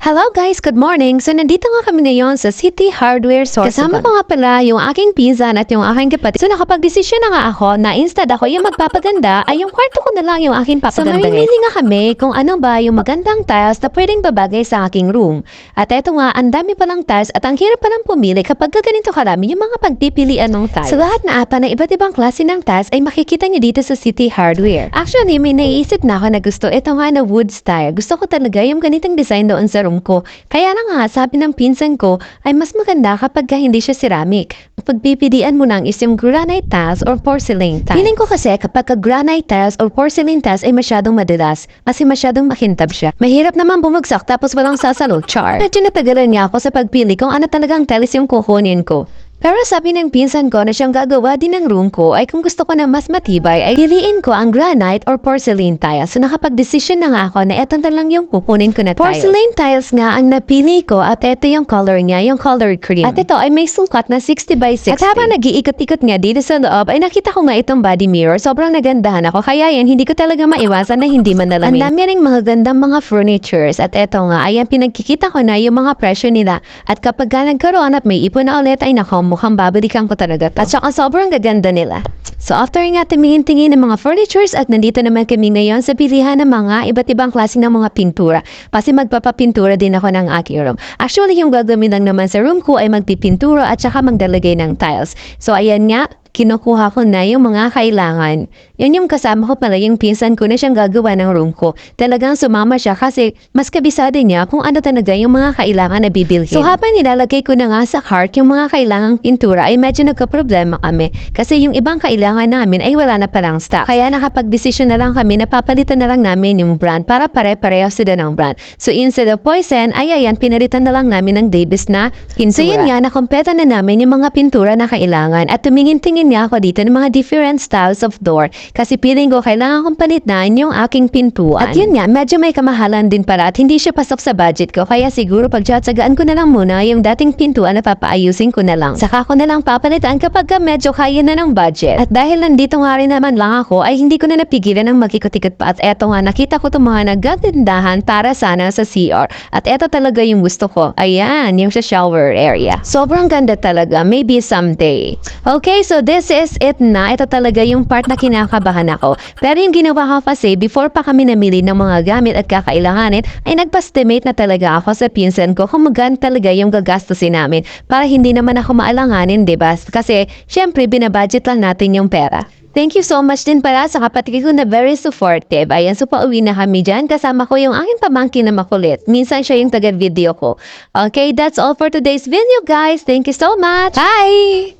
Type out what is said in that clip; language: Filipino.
Hello guys, good morning. So nandito nga kami ngayon sa City Hardware Store. Kasama ko nga pala yung aking pinsan at yung aking kapatid. So nakapag-desisyon na nga ako na instead ako yung magpapaganda ay yung kwarto ko na lang yung aking papaganda. So mamimili nga kami kung ano ba yung magandang tiles na pwedeng babagay sa aking room. At eto nga, ang dami palang tiles at ang hirap palang pumili kapag ganito karami yung mga pagpipilian ng tiles. Sa lahat na apa na iba't ibang klase ng tiles ay makikita niyo dito sa City Hardware. Actually, may naiisip na ako na gusto ito nga na wood style. Gusto ko talaga yung ganitong design doon sa room ko. Kaya na nga, sabi ng pinsan ko, ay mas maganda kapag ka hindi siya ceramic. Pagpipilian mo lang is yung granite tiles or porcelain tiles. Feeling ko kasi kapag ka granite tiles or porcelain tiles ay masyadong madalas kasi masyadong makintab siya. Mahirap naman bumagsak tapos walang sasalo, char. Medyo natagalan niya ako sa pagpili kung ano talagang tiles yung kukunin ko. Pero sabi ng pinsan ko na siyang gagawa din ng room ko ay kung gusto ko na mas matibay ay piliin ko ang granite or porcelain tiles. So nakapag-decision na nga ako na eto na lang yung kukunin ko na tiles. Porcelain tiles nga ang napili ko at eto yung color niya, yung colored cream. At ito ay may sukat na 60 by 60. At habang nag-iikot-ikot nga dito sa loob ay nakita ko nga itong body mirror. Sobrang nagandahan ako. Kaya yan, hindi ko talaga maiwasan na hindi manalamin. Ang dami ring mga gandang mga furnitures. At eto nga, ay ang pinagkikita ko na yung mga presyo nila. At kapag ka nagkaroon at may ipon na ulit ay nako, mukhang babalikan ko talaga to. At saka sobrang gaganda nila. So after nga tumingin-tingin ng mga furnitures at nandito naman kami ngayon sa pilihan ng mga iba't ibang klase ng mga pintura. Kasi magpapapintura din ako ng aking room. Actually, yung gagawin lang naman sa room ko ay magpipintura at saka magdalagay ng tiles. So ayan nga, kinukuha ko na yung mga kailangan. Yan yung kasama ko pala yung pinsan ko na siyang gagawa ng room ko. Talagang sumama siya kasi mas kabisado niya kung ano talaga yung mga kailangan na bibilhin. So habang nilalagay ko na nga sa cart yung mga kailangang pintura ay medyo nagka-problema kami kasi yung ibang kailangan namin ay wala na palang stock. Kaya nakapag-desisyon na lang kami na papalitan na lang namin yung brand para pare-pareho sila ng brand. So instead of poison ay ayan pinalitan na lang namin ng Davis na pintura. So yun nga nakompeta na namin yung mga pintura na kailangan at tumingin-tingin niya ako dito ng mga different styles of door kasi feeling ko kailangan kong palitan yung aking pintuan. At yun nga, medyo may kamahalan din pala at hindi siya pasok sa budget ko kaya siguro pagtsatsagaan ko na lang muna yung dating pintuan na papaayusin ko na lang. Saka ko na lang papalitan kapag ka medyo kaya na ng budget. At dahil nandito nga rin naman lang ako ay hindi ko na napigilan ng magikot-ikot pa at eto nga nakita ko itong mga nagatindahan para sana sa CR. At eto talaga yung gusto ko. Ayan, yung sa shower area. Sobrang ganda talaga. Maybe someday. Okay, so this is it na. Ito talaga yung part na kinakabahan ako. Pero yung ginawa ko kasi, before pa kami namili ng mga gamit at kakailanganin, ay nagpa-estimate na talaga ako sa pinsan ko kung magkano talaga yung gagastusin namin para hindi naman ako maalanganin, ba? Kasi, syempre, binabudget lang natin yung pera. Thank you so much din pala sa kapatid ko na very supportive. Ayan, so pauwi na kami dyan. Kasama ko yung aking pamangkin na makulit. Minsan siya yung taga-video ko. Okay, that's all for today's video, guys. Thank you so much. Bye!